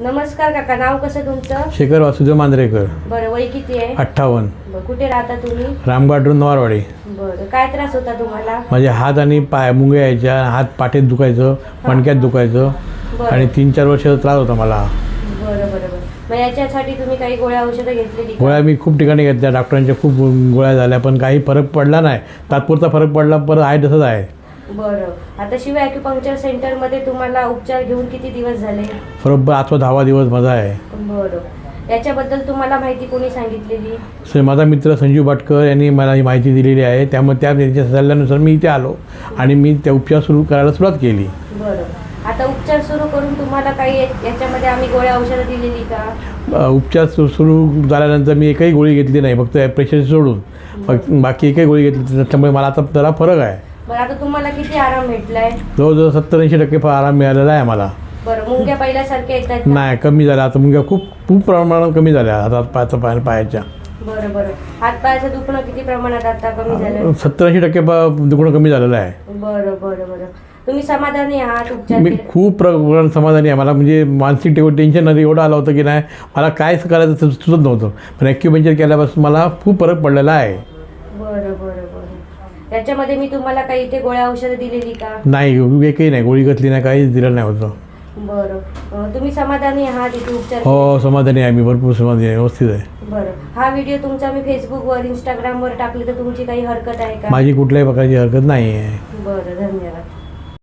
नमस्कार काका नाव कसं तुमचं? शेखर वासुदेव मांजरेकर बरं वय किती आहे? अठ्ठावन्न. बरं कुठे राहता तुम्ही? रामगाड नवारवाडी. बरं काय त्रास होता तुम्हाला? माझे हात आणि पाय मुंगे यायच्या हात पाठीत दुखायचं मणक्यात दुखायचं बरं. आणि तीन चार वर्ष त्रास होता मला. बरं बरं बरं. मग याच्यासाठी तुम्ही काही गोळ्या औषधं घेतलेली का? गोळ्या मी खूप ठिकाणी घेतल्या. डॉक्टरांच्या खूप गोळ्या झाल्या पण काही फरक पडला नाही. तात्पुरता फरक पडला परत आहे तसंच आहे. बरं. आता शिवाय ॲक्युपंक्चर सेंटरमध्ये तुम्हाला उपचार घेऊन किती दिवस झाले? बरोबर आजचा दहावा दिवस माझा आहे. बरं. याच्याबद्दल तुम्हाला माहिती कोणी सांगितलेली? स- माझा मित्र संजीव भाटकर यांनी मला ही माहिती दिलेली आहे. त्यामुळे त्या त्यांच्या सल्ल्यानुसार मी इथे आलो आणि मी त्या उपचार सुरू करायला सुरुवात केली. बरं. आता उपचार सुरू करून तुम्हाला काही या- याच्यामध्ये आम्ही गोळ्या औषधं दिलेली का? अ, उपचार सु सुरू झाल्यानंतर मी एकही गोळी घेतली नाही. फक्त प्रेशर सोडून. फक्त बाकी एकही गोळी घेतली त्याच्यामुळे मला आता जरा फरक आहे. बरं आता तुम्हाला किती आराम भेटलाय? जवळजवळ सत्तर ऐंशी टक्के फार आराम मिळालेला आहे मला बरं मुंग्या पहिल्यासारख्या येतात का? नाही कमी झाल्या. आता मुंग्या खूप खूप प्रमाणात कमी झाल्या हातात पायाचा पाय पायाच्या. बरं बरं. हात पायाचं दुखणं किती प्रमाणात आता कमी झालं? सत्तर ऐंशी टक्के प- दुखणं कमी झालेलं आहे. बरं बरं बरं. तुम्ही समाधानी आहात उपचार मी केले? खूप प्रमाणात समाधानी आहे. मला म्हणजे मानसिक टेव- टेन्शन नाही एवढं आलं होतं की नाही मला काय करायचं ते सुचत नव्हतं. पण ॲक्युपेंचर केल्यापासून मला खूप फरक पडलेला आहे. बरं बरं बरं याच्यामध्ये मी तुम्हाला काही इथे गोळ्या औषधं दिलेली का? नाही एकही नाही. गोळी घेतली नाही काहीच दिलं नाही होतं बरं. अं, तुम्ही समाधानी आहात इथे उपचार हो समाधानी आहे मी भरपूर समाधानी आहे व्यवस्थित आहे. बरं. हा व्हिडिओ तुमचा मी फेसबुकवर इंस्टाग्रामवर टाकले तर तुमची काही हरकत आहे का? माझी कुठल्याही प्रकारची हरकत नाही आहे बरं धन्यवाद.